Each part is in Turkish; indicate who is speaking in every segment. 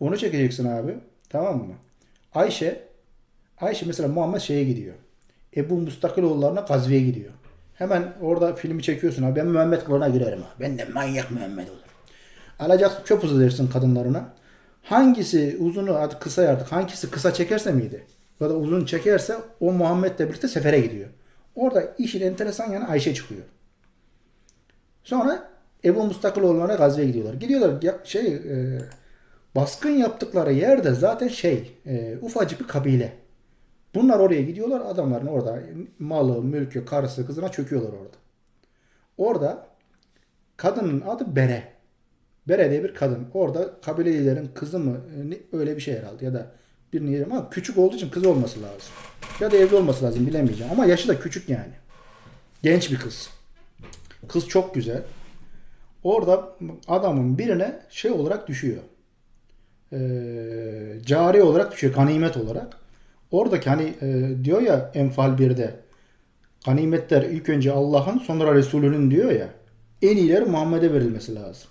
Speaker 1: Onu çekeceksin abi. Tamam mı? Ayşe Ayşe mesela Muhammed şeye gidiyor. Ebu Mustakiloğullarına Gazve'ye gidiyor. Hemen orada filmi çekiyorsun abi. Ben Muhammed kılığına girerim abi. Ben de manyak Muhammed olur. Alacaksın çöp hızı dersin kadınlarına. Hangisi uzunu hadi kısa artık hangisi kısa çekerse miydi? Ya da uzun çekerse o Muhammed'le birlikte sefere gidiyor. Orada işin enteresan yanı Ayşe çıkıyor. Sonra Ebu Mustakiloğullarına Gazve'ye gidiyorlar. Gidiyorlar ya, şey e, baskın yaptıkları yerde zaten şey e, ufacık bir kabile. Bunlar oraya gidiyorlar adamların orada malı, mülkü, karısı, kızına çöküyorlar orada. Orada kadının adı Bere. Bere diye bir kadın. Orada kabilelilerin kızı mı öyle bir şey herhalde ya da bir yerim ama küçük olduğu için kız olması lazım. Ya da evli olması lazım bilemeyeceğim. Ama yaşı da küçük yani. Genç bir kız. Kız çok güzel. Orada adamın birine şey olarak düşüyor. Ee, cari olarak düşüyor. Ganimet olarak. Oradaki hani e, diyor ya Enfal 1'de ganimetler ilk önce Allah'ın sonra Resulünün diyor ya en iyileri Muhammed'e verilmesi lazım.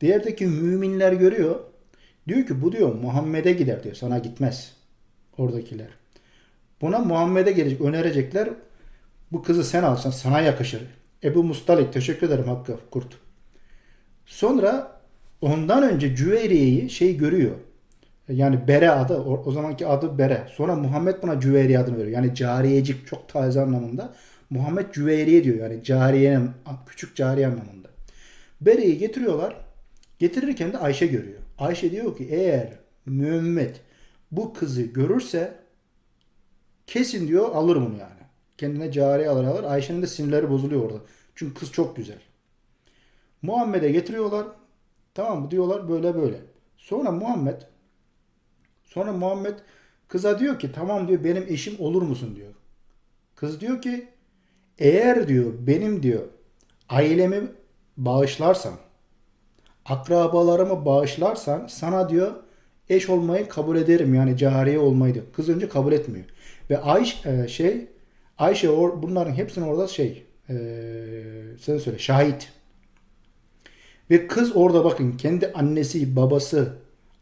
Speaker 1: Diğerdeki müminler görüyor. Diyor ki bu diyor Muhammed'e gider diyor. Sana gitmez. Oradakiler. Buna Muhammed'e gelecek, önerecekler. Bu kızı sen alsan sana yakışır. Ebu Mustalik teşekkür ederim Hakkı Kurt. Sonra ondan önce Cüveyriye'yi şey görüyor. Yani Bere adı, o, o zamanki adı Bere. Sonra Muhammed buna Cüveyriye adını veriyor. Yani cariyecik çok taze anlamında. Muhammed Cüveyriye diyor. Yani cariyenin, küçük cariye anlamında. Bere'yi getiriyorlar. Getirirken de Ayşe görüyor. Ayşe diyor ki eğer Muhammed bu kızı görürse kesin diyor alır bunu yani. Kendine cariye alır alır. Ayşe'nin de sinirleri bozuluyor orada. Çünkü kız çok güzel. Muhammed'e getiriyorlar. Tamam mı diyorlar böyle böyle. Sonra Muhammed sonra Muhammed kıza diyor ki tamam diyor benim eşim olur musun diyor. Kız diyor ki eğer diyor benim diyor ailemi bağışlarsan akrabalarımı bağışlarsan sana diyor eş olmayı kabul ederim yani cariye olmayı diyor. Kız önce kabul etmiyor. Ve Ayşe şey Ayşe or, bunların hepsinin orada şey e, sen söyle şahit. Ve kız orada bakın kendi annesi, babası,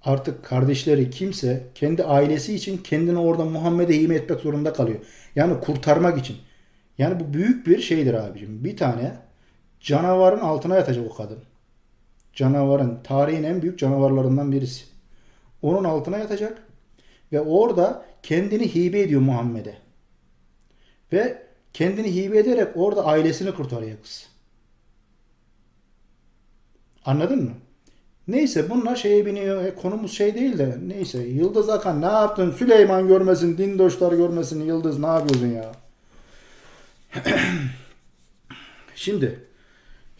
Speaker 1: artık kardeşleri kimse kendi ailesi için kendini orada Muhammed'e hime etmek zorunda kalıyor. Yani kurtarmak için. Yani bu büyük bir şeydir abicim. Bir tane canavarın altına yatacak o kadın. Canavarın, tarihin en büyük canavarlarından birisi. Onun altına yatacak ve orada kendini hibe ediyor Muhammed'e. Ve kendini hibe ederek orada ailesini kurtarıyor kız. Anladın mı? Neyse bunlar şeye biniyor. E, konumuz şey değil de neyse. Yıldız Akan ne yaptın? Süleyman görmesin, dindoşlar görmesin. Yıldız ne yapıyorsun ya? şimdi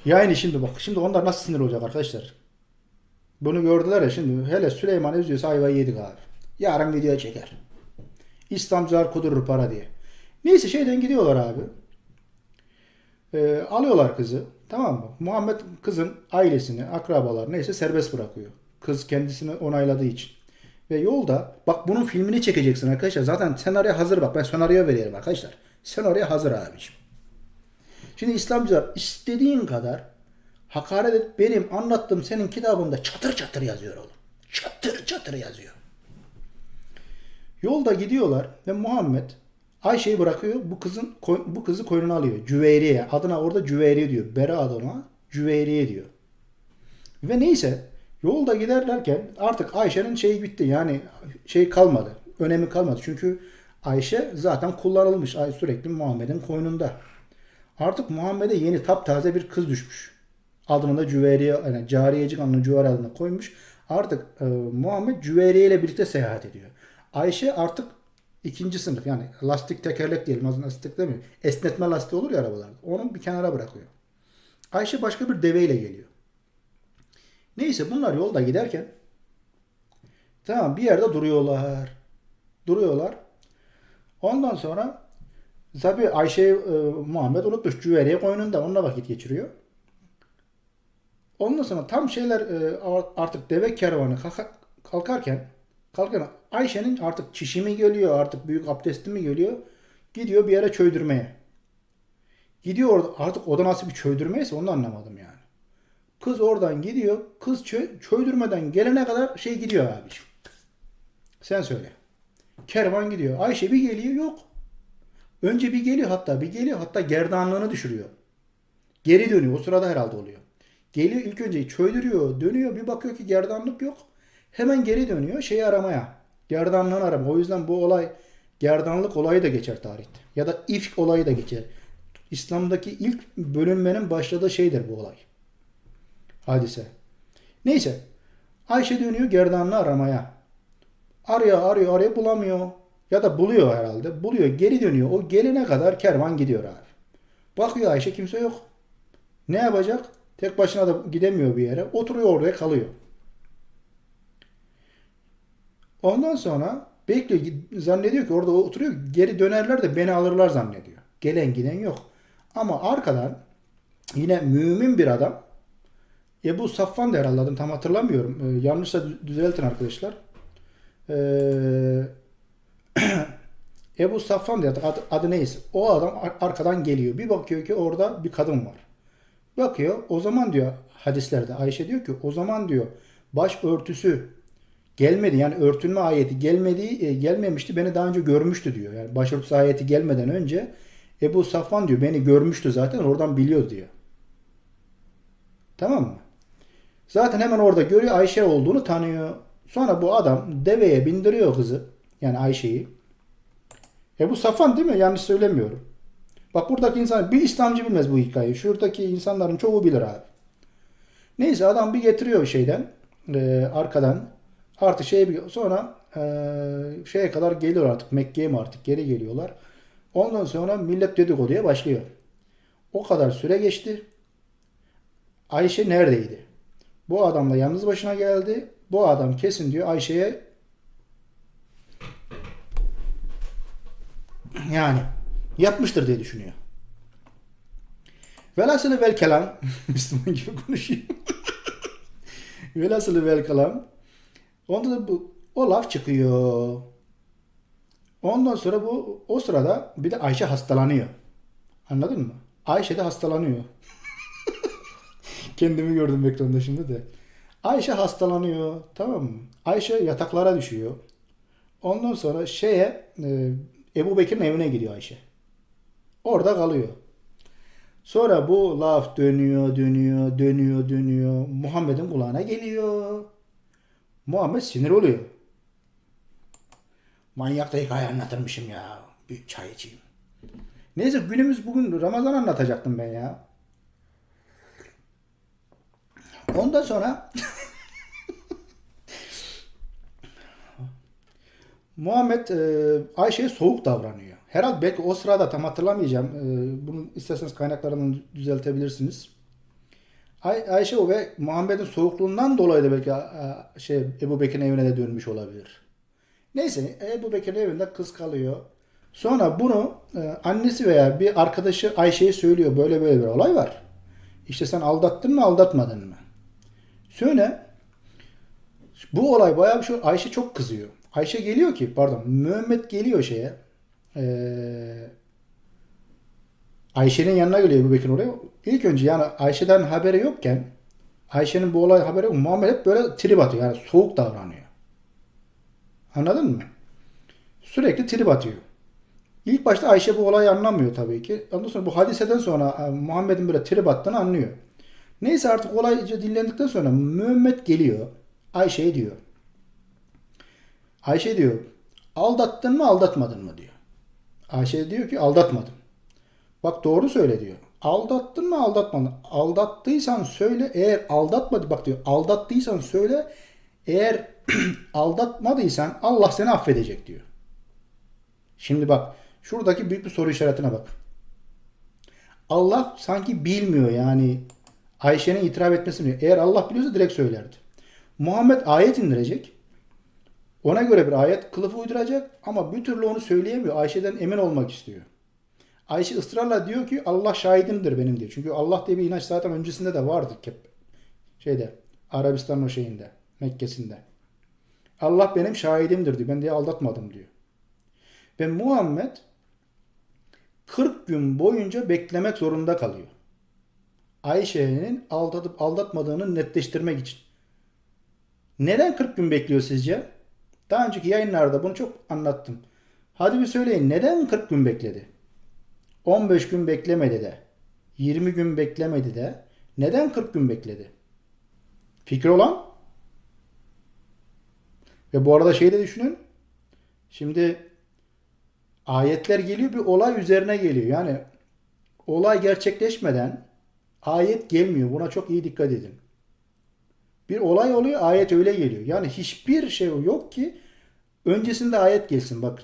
Speaker 1: yani şimdi bak şimdi onlar nasıl sinir olacak arkadaşlar? Bunu gördüler ya şimdi hele Süleyman üzüyorsa ayvayı yedik abi. Yarın video çeker. İslamcılar kudurur para diye. Neyse şeyden gidiyorlar abi. Ee, alıyorlar kızı. Tamam mı? Muhammed kızın ailesini, akrabalar neyse serbest bırakıyor. Kız kendisini onayladığı için. Ve yolda bak bunun filmini çekeceksin arkadaşlar. Zaten senaryo hazır bak. Ben senaryo veriyorum arkadaşlar. Senaryo hazır abiciğim. Şimdi İslamcılar istediğin kadar hakaret et. Benim anlattığım senin kitabında çatır çatır yazıyor oğlum. Çatır çatır yazıyor. Yolda gidiyorlar ve Muhammed Ayşe'yi bırakıyor. Bu kızın bu kızı koynuna alıyor. Cüveyriye. Adına orada Cüveyriye diyor. Bera adına Cüveyriye diyor. Ve neyse yolda giderlerken artık Ayşe'nin şeyi bitti. Yani şey kalmadı. Önemi kalmadı. Çünkü Ayşe zaten kullanılmış. Ay sürekli Muhammed'in koynunda. Artık Muhammed'e yeni taptaze bir kız düşmüş. Adını da Cüveyriye, yani cariyecik adını Cüveyriye adına koymuş. Artık e, Muhammed Cüveyriye ile birlikte seyahat ediyor. Ayşe artık ikinci sınıf yani lastik tekerlek diyelim lastik demiyor. Esnetme lastiği olur ya arabalarda. Onu bir kenara bırakıyor. Ayşe başka bir deveyle geliyor. Neyse bunlar yolda giderken tamam bir yerde duruyorlar. Duruyorlar. Ondan sonra tabii Ayşe e, Muhammed unutmuş Cüveriye koynunda onunla vakit geçiriyor. Ondan sonra tam şeyler e, artık deve kervanı kalka- kalkarken kalkarken Ayşe'nin artık çişi mi geliyor artık büyük abdesti mi geliyor gidiyor bir yere çöydürmeye. Gidiyor orada artık o da nasıl bir çöydürmeyse onu anlamadım yani. Kız oradan gidiyor. Kız çö- çöldürmeden gelene kadar şey gidiyor abi. Sen söyle. Kervan gidiyor. Ayşe bir geliyor yok. Önce bir geliyor hatta bir geliyor hatta gerdanlığını düşürüyor. Geri dönüyor. O sırada herhalde oluyor. Geliyor ilk önce çöldürüyor, dönüyor. Bir bakıyor ki gerdanlık yok. Hemen geri dönüyor şeyi aramaya. Gerdanlığını arama. O yüzden bu olay gerdanlık olayı da geçer tarihte. Ya da ifk olayı da geçer. İslam'daki ilk bölünmenin başladığı şeydir bu olay. Hadise. Neyse. Ayşe dönüyor gerdanlığı aramaya. Arıyor arıyor arıyor bulamıyor. Ya da buluyor herhalde. Buluyor geri dönüyor. O gelene kadar kervan gidiyor abi. Bakıyor Ayşe kimse yok. Ne yapacak? Tek başına da gidemiyor bir yere. Oturuyor oraya kalıyor. Ondan sonra bekliyor. Zannediyor ki orada oturuyor. Geri dönerler de beni alırlar zannediyor. Gelen giden yok. Ama arkadan yine mümin bir adam Ebu Safvan da herhalde tam hatırlamıyorum. Ee, yanlışsa dü- düzeltin arkadaşlar. Ee, Ebu Safvan diye adı, adı neyse. O adam ar- arkadan geliyor. Bir bakıyor ki orada bir kadın var. Bakıyor. O zaman diyor hadislerde Ayşe diyor ki o zaman diyor baş örtüsü gelmedi. Yani örtünme ayeti gelmedi, e, gelmemişti. Beni daha önce görmüştü diyor. Yani başörtüsü ayeti gelmeden önce Ebu Safvan diyor beni görmüştü zaten oradan biliyor diyor. Tamam mı? Zaten hemen orada görüyor Ayşe olduğunu tanıyor. Sonra bu adam deveye bindiriyor kızı. Yani Ayşe'yi. Ebu Safvan değil mi? Yanlış söylemiyorum. Bak buradaki insan bir İslamcı bilmez bu hikayeyi. Şuradaki insanların çoğu bilir abi. Neyse adam bir getiriyor şeyden e, arkadan artık şey sonra e, şeye kadar geliyor artık Mekke'ye mi artık geri geliyorlar. Ondan sonra millet dedikoduya başlıyor. O kadar süre geçti. Ayşe neredeydi? Bu adamla yalnız başına geldi. Bu adam kesin diyor Ayşe'ye yani yapmıştır diye düşünüyor. Velhasılı vel kelam Müslüman gibi konuşayım. Velhasılı vel kelam Onda da bu o laf çıkıyor. Ondan sonra bu o sırada bir de Ayşe hastalanıyor. Anladın mı? Ayşe de hastalanıyor. Kendimi gördüm ekranda şimdi de. Ayşe hastalanıyor. Tamam mı? Ayşe yataklara düşüyor. Ondan sonra şeye e, Ebu Bekir'in evine gidiyor Ayşe. Orada kalıyor. Sonra bu laf dönüyor, dönüyor, dönüyor, dönüyor. Muhammed'in kulağına geliyor. Muhammed sinir oluyor. Manyak da hikaye anlatırmışım ya. Bir çay içeyim. Neyse günümüz bugün Ramazan anlatacaktım ben ya. Ondan sonra Muhammed e, Ayşe'ye soğuk davranıyor. Herhalde belki o sırada tam hatırlamayacağım. E, bunu isterseniz kaynaklarından düzeltebilirsiniz. Ay, Ayşe ve Muhammed'in soğukluğundan dolayı da belki şey Ebu Bekir'in evine de dönmüş olabilir. Neyse Ebu Bekir'in evinde kız kalıyor. Sonra bunu e, annesi veya bir arkadaşı Ayşe'ye söylüyor. Böyle böyle bir olay var. İşte sen aldattın mı aldatmadın mı? Söyle. Bu olay bayağı bir şey. Ayşe çok kızıyor. Ayşe geliyor ki pardon Muhammed geliyor şeye. Ee, Ayşe'nin yanına geliyor Ebu Bekir oraya. İlk önce yani Ayşe'den haberi yokken Ayşe'nin bu olay haberi yok. Muhammed hep böyle trip atıyor. Yani soğuk davranıyor. Anladın mı? Sürekli trip atıyor. İlk başta Ayşe bu olayı anlamıyor tabii ki. Ondan sonra bu hadiseden sonra e, Muhammed'in böyle trip attığını anlıyor. Neyse artık olay dinlendikten sonra Muhammed geliyor. Ayşe'ye diyor. Ayşe diyor aldattın mı aldatmadın mı diyor. Ayşe diyor ki aldatmadım. Bak doğru söyle diyor. Aldattın mı aldatmadın? Aldattıysan söyle eğer aldatmadı bak diyor. Aldattıysan söyle eğer aldatmadıysan Allah seni affedecek diyor. Şimdi bak şuradaki büyük bir soru işaretine bak. Allah sanki bilmiyor yani Ayşe'nin itiraf etmesini biliyor. Eğer Allah biliyorsa direkt söylerdi. Muhammed ayet indirecek. Ona göre bir ayet kılıfı uyduracak ama bir türlü onu söyleyemiyor. Ayşe'den emin olmak istiyor. Ayşe ısrarla diyor ki Allah şahidimdir benim diyor. Çünkü Allah diye bir inanç zaten öncesinde de vardı. Şeyde Arabistan'ın o şeyinde Mekke'sinde. Allah benim şahidimdir diyor. Ben diye aldatmadım diyor. Ve Muhammed 40 gün boyunca beklemek zorunda kalıyor. Ayşe'nin aldatıp aldatmadığını netleştirmek için. Neden 40 gün bekliyor sizce? Daha önceki yayınlarda bunu çok anlattım. Hadi bir söyleyin neden 40 gün bekledi? 15 gün beklemedi de. 20 gün beklemedi de. Neden 40 gün bekledi? Fikri olan? Ve bu arada şeyi de düşünün. Şimdi ayetler geliyor bir olay üzerine geliyor. Yani olay gerçekleşmeden ayet gelmiyor. Buna çok iyi dikkat edin. Bir olay oluyor ayet öyle geliyor. Yani hiçbir şey yok ki öncesinde ayet gelsin. Bak.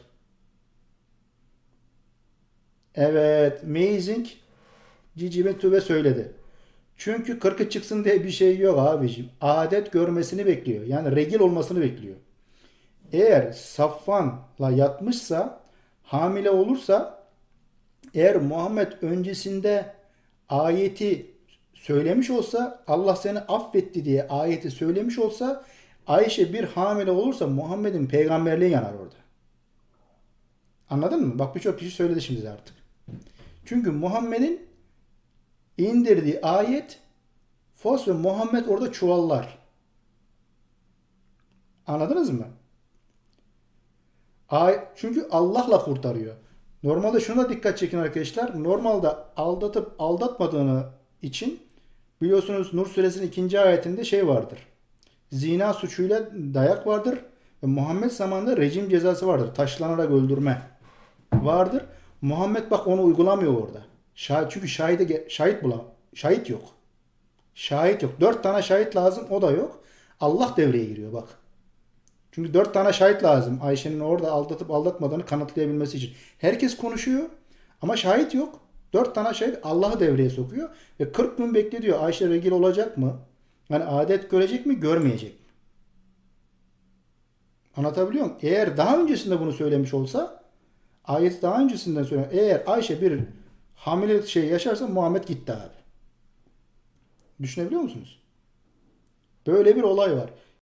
Speaker 1: Evet. Amazing. Cici ve Tübe söyledi. Çünkü kırkı çıksın diye bir şey yok abicim. Adet görmesini bekliyor. Yani regil olmasını bekliyor. Eğer Safvan'la yatmışsa hamile olursa eğer Muhammed öncesinde ayeti söylemiş olsa Allah seni affetti diye ayeti söylemiş olsa Ayşe bir hamile olursa Muhammed'in peygamberliği yanar orada. Anladın mı? Bak birçok kişi söyledi şimdi artık. Çünkü Muhammed'in indirdiği ayet Fos ve Muhammed orada çuvallar. Anladınız mı? Ay, çünkü Allah'la kurtarıyor. Normalde şuna dikkat çekin arkadaşlar. Normalde aldatıp aldatmadığını için biliyorsunuz Nur suresinin ikinci ayetinde şey vardır. Zina suçuyla dayak vardır ve Muhammed zamanında rejim cezası vardır. Taşlanarak öldürme vardır. Muhammed bak onu uygulamıyor orada. Şahit, çünkü şahide, şahit bulam şahit yok. Şahit yok. Dört tane şahit lazım o da yok. Allah devreye giriyor bak. Çünkü dört tane şahit lazım Ayşe'nin orada aldatıp aldatmadığını kanıtlayabilmesi için. Herkes konuşuyor ama şahit yok. Dört tane şahit Allah'ı devreye sokuyor ve 40 gün beklediyor. Ayşe regil olacak mı? Yani adet görecek mi, görmeyecek mi? Anlatabiliyor muyum? Eğer daha öncesinde bunu söylemiş olsa ayet daha öncesinden söylüyor. Eğer Ayşe bir hamilelik şey yaşarsa Muhammed gitti abi. Düşünebiliyor musunuz? Böyle bir olay var.